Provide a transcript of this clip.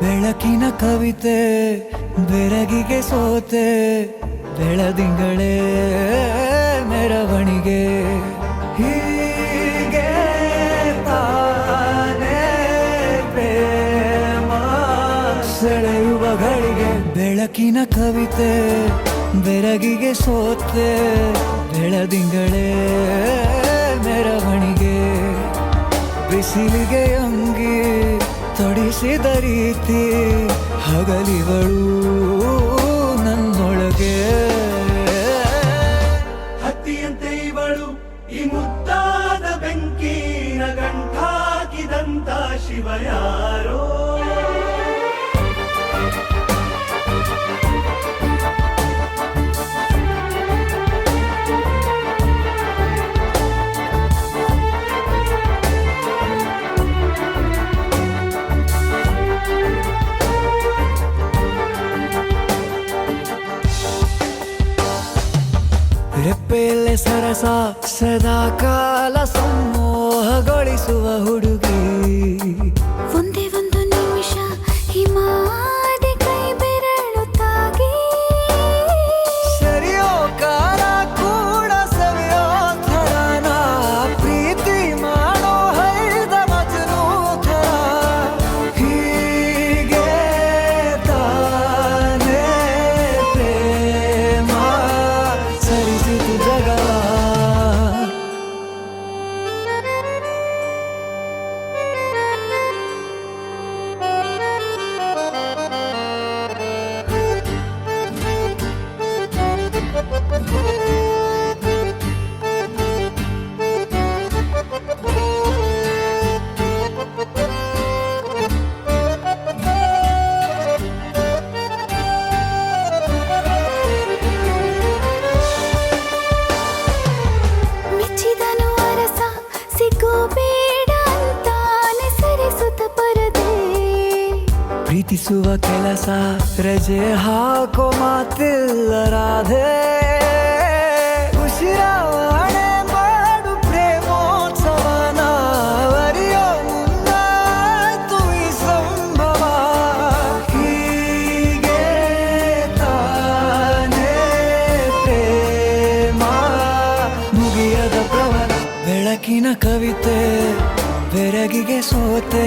ಬೆಳಕಿನ ಕವಿತೆ, ಬೆರಗಿಗೆ ಸೋತೆ ಬೆಳದಿಂಗಳೇ ಮೆರವಣಿಗೆ. ಹೀಗೆ ಸೆಳೆಯುವ ಬೆಳಕಿನ ಕವಿತೆ, ಬೆರಗಿಗೆ ಸೋತೆ ಬೆಳದಿಂಗಳೇ ಮೆರವಣಿಗೆ. ಬಿಸಿಲಿಗೆ ತೊಡಿಸಿದ ರೀತಿ ಹಗಲಿವಳು ನನ್ನೊಳಗೆ. ಹತ್ತಿಯಂತೆ ಇವಳು ಈ ಮುದ್ದಾದ ಬೆಂಕಿನ ಗಂಟಾಕಿದಂತ ಶಿವ ರೆಪ್ಪೆಯಲ್ಲೇ ಸರಸ ಸದಾ ಕಾಲ ಸಂಮೋಹಗೊಳಿಸುವ ಹುಡುಗಿ. ಪ್ರೀತಿಸುವ ಕೆಲಸ ರಜೆ ಹಾಕೋ ಮಾತಿಲ್ಲ ರಾಧೆ. ಉಸಿರಾವಣೆ ಮಾಡು ಮುಗಿಯದ ಬೆಳಕಿನ ಕವಿತೆ ಬೆರಗಿಗೆ ಸೋತೆ.